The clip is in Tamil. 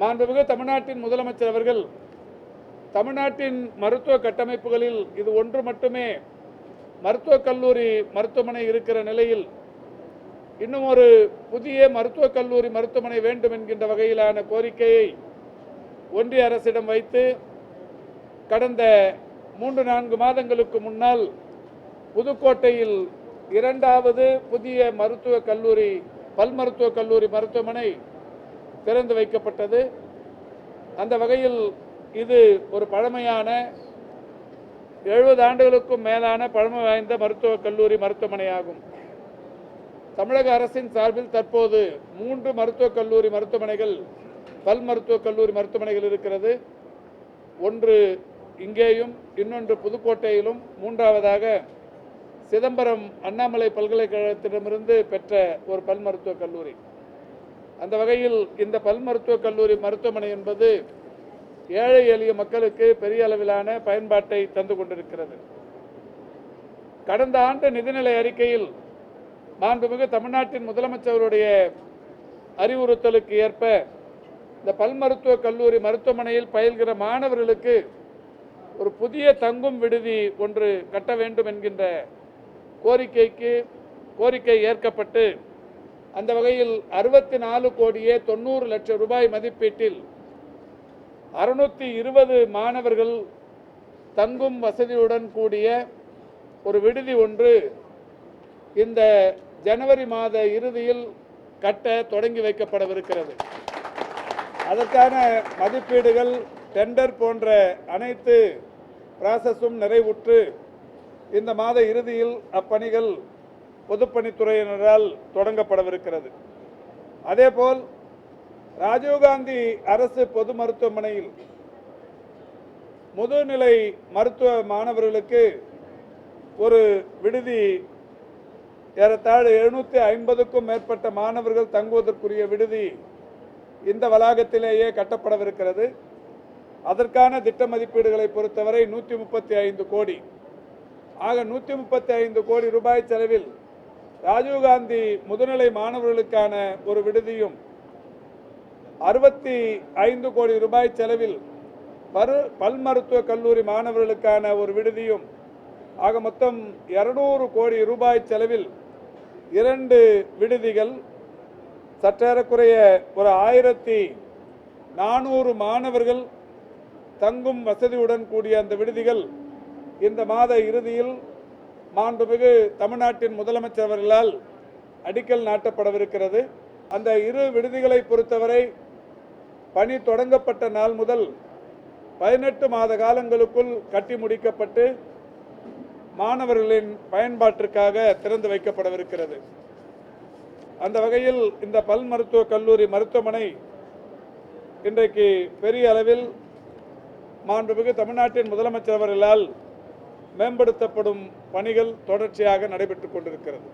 மாண்புமிகு தமிழ்நாட்டின் முதலமைச்சர் அவர்கள் தமிழ்நாட்டின் மருத்துவ கட்டமைப்புகளில் இது ஒன்று மட்டுமே. மருத்துவக் கல்லூரி மருத்துவமனை இருக்கிற நிலையில் இன்னும் ஒரு புதிய மருத்துவக் கல்லூரி மருத்துவமனை வேண்டும் என்கின்ற வகையிலான கோரிக்கையை ஒன்றிய அரசிடம் வைத்து கடந்த மூன்று நான்கு மாதங்களுக்கு முன்னால் புதுக்கோட்டையில் இரண்டாவது புதிய மருத்துவக் கல்லூரி பல் மருத்துவக் கல்லூரி மருத்துவமனை திறந்து வைக்கப்பட்டது. அந்த வகையில் இது ஒரு பழமையான எழுபது ஆண்டுகளுக்கும் மேலான பழமை வாய்ந்த மருத்துவக் கல்லூரி மருத்துவமனையாகும். தமிழக அரசின் சார்பில் தற்போது மூன்று மருத்துவக் கல்லூரி மருத்துவமனைகள் பல் மருத்துவக் கல்லூரி மருத்துவமனைகள் இருக்கிறது. ஒன்று இங்கேயும் இன்னொன்று புதுக்கோட்டையிலும் மூன்றாவதாக சிதம்பரம் அண்ணாமலை பல்கலைக்கழகத்திடமிருந்து பெற்ற ஒரு பல் மருத்துவக் கல்லூரி. அந்த வகையில் இந்த பல் மருத்துவக் கல்லூரி மருத்துவமனை என்பது ஏழை எளிய மக்களுக்கு பெரிய அளவிலான பயன்பாட்டை தந்து கொண்டிருக்கிறது. கடந்த ஆண்டு நிதிநிலை அறிக்கையில் மாண்புமிகு தமிழ்நாட்டின் முதலமைச்சருடைய அறிவுறுத்தலுக்கு ஏற்ப இந்த பல் மருத்துவக் கல்லூரி மருத்துவமனையில் பயில்கிற மாணவர்களுக்கு ஒரு புதிய தங்கும் விடுதி ஒன்று கட்ட வேண்டும் என்கின்ற கோரிக்கைக்கு கோரிக்கை ஏற்கப்பட்டு அந்த வகையில் அறுபத்தி நாலு கோடியே தொண்ணூறு லட்சம் ரூபாய் மதிப்பீட்டில் அறுநூற்றி இருபது மாணவர்கள் தங்கும் வசதியுடன் கூடிய ஒரு விடுதி ஒன்று இந்த ஜனவரி மாத இறுதியில் கட்ட தொடங்கி வைக்கப்படவிருக்கிறது. அதற்கான மதிப்பீடுகள் டெண்டர் போன்ற அனைத்து ப்ராசஸும் நிறைவுற்று இந்த மாத இறுதியில் அப்பணிகள் பொதுப்பணித்துறையினரால் தொடங்கப்படவிருக்கிறது. அதேபோல் ராஜீவ்காந்தி அரசு பொது மருத்துவமனையில் முதுநிலை மருத்துவ மாணவர்களுக்கு ஒரு விடுதி ஏறத்தாழ் எழுநூற்றி ஐம்பதுக்கும் மேற்பட்ட மாணவர்கள் தங்குவதற்குரிய விடுதி இந்த வளாகத்திலேயே கட்டப்படவிருக்கிறது. அதற்கான திட்ட மதிப்பீடுகளை பொறுத்தவரை நூற்றி முப்பத்தி ஐந்து கோடி. ஆக நூற்றி முப்பத்தி ஐந்து கோடி ரூபாய் செலவில் ராஜீவ்காந்தி முதுநிலை மாணவர்களுக்கான ஒரு விடுதியும் அறுபத்தி ஐந்து கோடி ரூபாய் செலவில் பரு பல் மருத்துவ கல்லூரி மாணவர்களுக்கான ஒரு விடுதியும் ஆக மொத்தம் இருநூறு கோடி ரூபாய் செலவில் இரண்டு விடுதிகள் சற்றேறக்குறைய ஒரு ஆயிரத்தி நானூறு மாணவர்கள் தங்கும் வசதியுடன் கூடிய அந்த விடுதிகள் இந்த மாத இறுதியில் மாண்புமிகு தமிழ்நாட்டின் முதலமைச்சர் அவர்களால் அடிக்கல் நாட்டப்படவிருக்கிறது. அந்த இரு விடுதிகளை பொறுத்தவரை பணி தொடங்கப்பட்ட நாள் முதல் பதினெட்டு மாத காலங்களுக்குள் கட்டி முடிக்கப்பட்டு மாணவர்களின் பயன்பாட்டிற்காக திறந்து வைக்கப்படவிருக்கிறது. அந்த வகையில் இந்த பல் மருத்துவக் கல்லூரி மருத்துவமனை இன்றைக்கு பெரிய அளவில் மாண்புமிகு தமிழ்நாட்டின் முதலமைச்சர் அவர்களால் மேம்படுத்தப்படும் பணிகள் தொடர்ச்சியாக நடைபெற்று கொண்டிருக்கிறது.